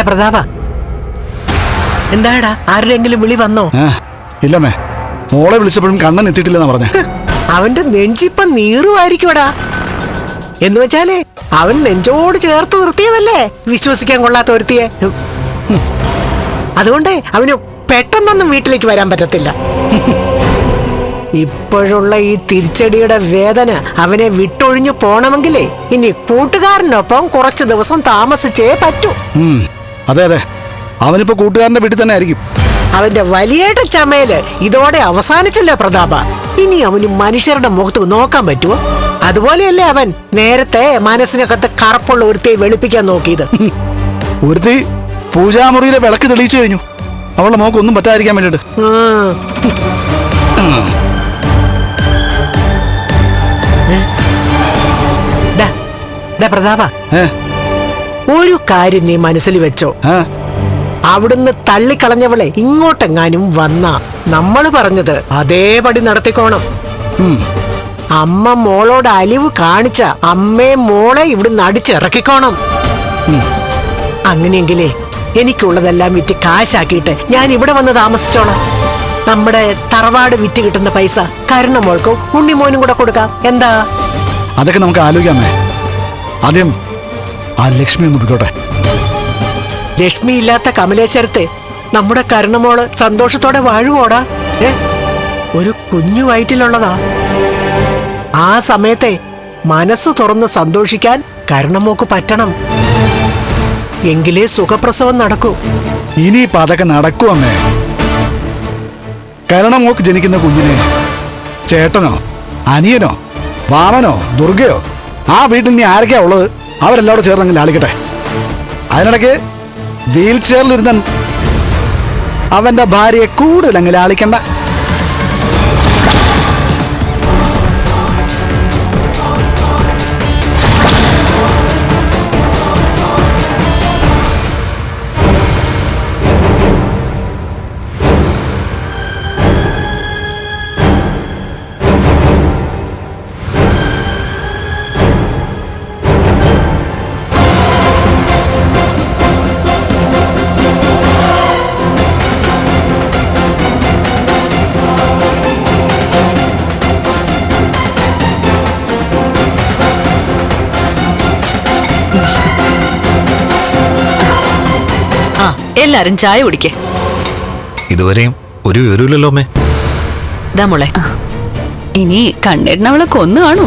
ഡാ പ്രതാപ. എന്താടാ ആരുടെയെങ്കിലും വിളി വന്നോ? ഇല്ലമ്മേ. മോളെ വിളിച്ചപ്പോഴും കണ്ണൻ എത്തിയിട്ടില്ലെന്നാ പറഞ്ഞ. അവന്റെ നെഞ്ചിപ്പം നീറുമായിരിക്കുമടാ എന്ന് വെച്ചാലേ അവൻ നെഞ്ചോട് ചേർത്ത് നിർത്തിയതല്ലേ? വിശ്വസിക്കാൻ കൊള്ളാത്ത ഒരുത്തിയെ. അതുകൊണ്ട് അവന് പെട്ടെന്നൊന്നും വീട്ടിലേക്ക് വരാൻ പറ്റത്തില്ല. ഇപ്പോഴുള്ള ഈ തിരിച്ചടിയുടെ വേദന അവനെ വിട്ടൊഴിഞ്ഞു പോണമെങ്കിലേ ഇനി കൂട്ടുകാരനൊപ്പം കുറച്ചു ദിവസം താമസിച്ചേ പറ്റൂ. അതെ അതെ. അവനിപ്പോ കൂട്ടുകാരന്റെ വീട്ടിൽ തന്നെ ആയിരിക്കും. അവന്റെ വലിയേട്ട ചമയൽ ഇതോടെ അവസാനിച്ചല്ലോ പ്രതാപ? ഇനി അവന് മനുഷ്യരുടെ മുഖത്ത് നോക്കാൻ പറ്റുമോ അതുപോലെയല്ലേ അവൻ നേരത്തെ മനസ്സിനകത്ത് കറുപ്പുള്ള ഒരുത്തെ വെളുപ്പിക്കാൻ നോക്കിയത്. ഒരുത്തി പൂജാമുറിയിലെ വിളക്ക് തെളിയിച്ചു കഴിഞ്ഞു. അവളുടെ മോക്ക് ഒന്നും പറ്റാതിരിക്കാൻ വേണ്ടിട്ട് പ്രതാപ. ഏ? ഒരു കാര്യം നീ മനസ്സിൽ വെച്ചോ. അവിടുന്ന് തള്ളിക്കളഞ്ഞവളെ ഇങ്ങോട്ടെങ്ങാനും വന്ന നമ്മൾ പറഞ്ഞത് അതേപടി നടത്തിക്കോണം. അമ്മ മോളോട് അലിവ് കാണിച്ച അമ്മയെ മോളെ ഇവിടുന്ന് അടിച്ചിറക്കിക്കോണം. അങ്ങനെയെങ്കിലേ എനിക്കുള്ളതെല്ലാം വിറ്റ് കാശാക്കിയിട്ട് ഞാൻ ഇവിടെ വന്ന് താമസിച്ചോണം നമ്മുടെ തറവാട് വിറ്റ് കിട്ടുന്ന പൈസ കരുണ മോൾക്കും ഉണ്ണിമോനും കൂടെ കൊടുക്കാം. എന്താ? അതൊക്കെ നമുക്ക് ആലോചിക്കാമേ ആദ്യം ആ ലക്ഷ്മി ഒന്ന് പോയിക്കോട്ടെ. ലക്ഷ്മി ഇല്ലാത്ത കമലേശ്വരത്തെ നമ്മുടെ കരുണമോൾ സന്തോഷത്തോടെ വാഴുവോടാ? ഏ? ഒരു കുഞ്ഞു വയറ്റിലുള്ളതാ. ആ സമയത്തെ മനസ്സ് തുറന്ന് സന്തോഷിക്കാൻ കരുണമോക്ക് പറ്റണം. എങ്കിലേ സുഖപ്രസവം നടക്കൂ. ഇനി അതൊക്കെ നടക്കൂ അമ്മേ. കരണമോക്ക് ജനിക്കുന്ന കുഞ്ഞിനെ ചേട്ടനോ അനിയനോ വാമനോ ദുർഗയോ ആ വീട്ടിൽ നീ ആരൊക്കെയാ ഉള്ളത്? അവരെല്ലാവരും ചേർന്നെങ്കിൽ ലാളിക്കട്ടെ. അതിനിടയ്ക്ക് വീൽ ചെയറിലിരുന്ന അവന്റെ ഭാര്യയെ കൂടുതൽ അങ്ങ് ലാളിക്കണ്ട. എല്ലാരും ചായ കുടിക്കേ. ഇതുവരെയും ഒരു വിവരമില്ലല്ലോ അമ്മേ. ഇതാ മോളെ. ഇനി കണ്ണേട്ടൻ അവളെ കൊന്നു കാണൂ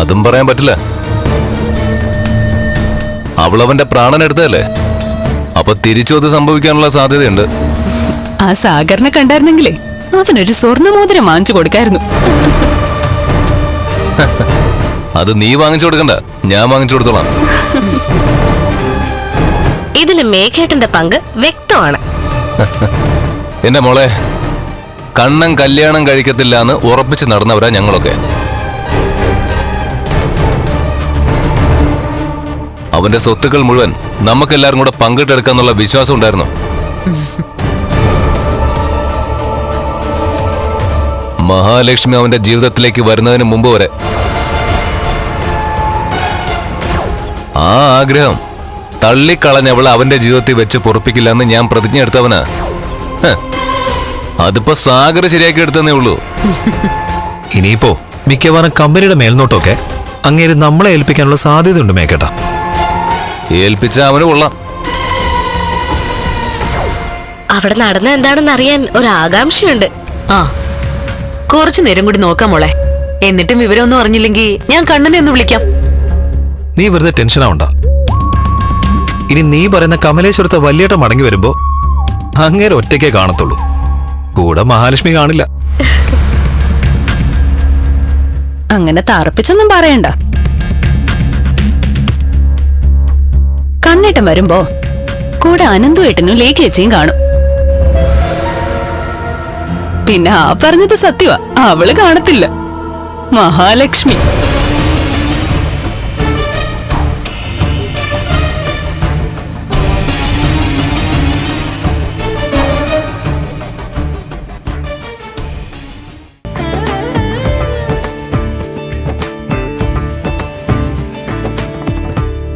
അതും പറയാൻ പറ്റില്ല. അവൾ അവന്റെ പ്രാണൻ എടുത്തതല്ലേ? അപ്പൊ തിരിച്ചു അത് സംഭവിക്കാനുള്ള സാധ്യതയുണ്ട്. ആ സാഗറിനെ കണ്ടായിരുന്നെങ്കിലേ അവനൊരു സ്വർണമോതിരം വാങ്ങിച്ചു കൊടുക്കായിരുന്നു. അത് നീ വാങ്ങിച്ചു കൊടുക്കണ്ട. ഞാൻ വാങ്ങിച്ചു കൊടുത്തോളാം. ഇതിൽ മേഘേട്ടന്റെ പങ്ക് വ്യക്തമാണ്. എന്റെ മോളെ കണ്ണൻ കല്യാണം കഴിക്കത്തില്ല എന്ന് ഉറപ്പിച്ച് നടന്നവരാ ഞങ്ങളൊക്കെ. അവന്റെ സ്വത്തുക്കൾ മുഴുവൻ നമുക്കെല്ലാരും കൂടെ പങ്കിട്ടെടുക്കാന്നുള്ള വിശ്വാസം ഉണ്ടായിരുന്നു. മഹാലക്ഷ്മി അവന്റെ ജീവിതത്തിലേക്ക് വരുന്നതിന് മുമ്പ് വരെ. ആ ആഗ്രഹം തള്ളിക്കളഞ്ഞവൾ അവന്റെ ജീവിതത്തിൽ വെച്ച് പൊറപ്പിക്കില്ലെന്ന് ഞാൻ പ്രതിജ്ഞ എടുത്തവന്. അതിപ്പോ സാഗർ ശരിയാക്കി എടുത്തതേ ഉള്ളൂ. ഇനിയിപ്പോ മിക്കവാറും കമ്പനിയുടെ മേൽനോട്ടമൊക്കെ അങ്ങേര് നമ്മളെ ഏൽപ്പിക്കാനുള്ള സാധ്യതയുണ്ട് മേക്കേട്ടാ ഏൽപ്പിച്ച അവന് കൊള്ളാം. അവിടെ നടന്ന എന്താണെന്ന് അറിയാൻ ഒരു ആകാംക്ഷയുണ്ട് ആ കുറച്ചു നേരം കൂടി നോക്കാം മോളെ. എന്നിട്ടും വിവരമൊന്നും അറിഞ്ഞില്ലെങ്കിൽ ഞാൻ കണ്ണനെ ഒന്ന് വിളിക്കാം. നീ വെറുതെ ടെൻഷൻ ആവണ്ട ഇനി നീ പറയുന്ന കമലേശ്വരത്തെ വലിയേട്ട മടങ്ങി വരുമ്പോ അങ്ങേരെ ഒറ്റയ്ക്കേ കാണത്തുള്ളൂ. കൂടെ മഹാലക്ഷ്മി കാണില്ല. അങ്ങനെ തറപ്പിച്ചൊന്നും പറയണ്ട. കണ്ണേട്ടൻ വരുമ്പോ കൂടെ അനന്തുവേട്ടനും ലേഖേച്ചിയും കാണും. പിന്നെ ആ പറഞ്ഞത് സത്യവാ. അവൾ കാണത്തില്ല. മഹാലക്ഷ്മി.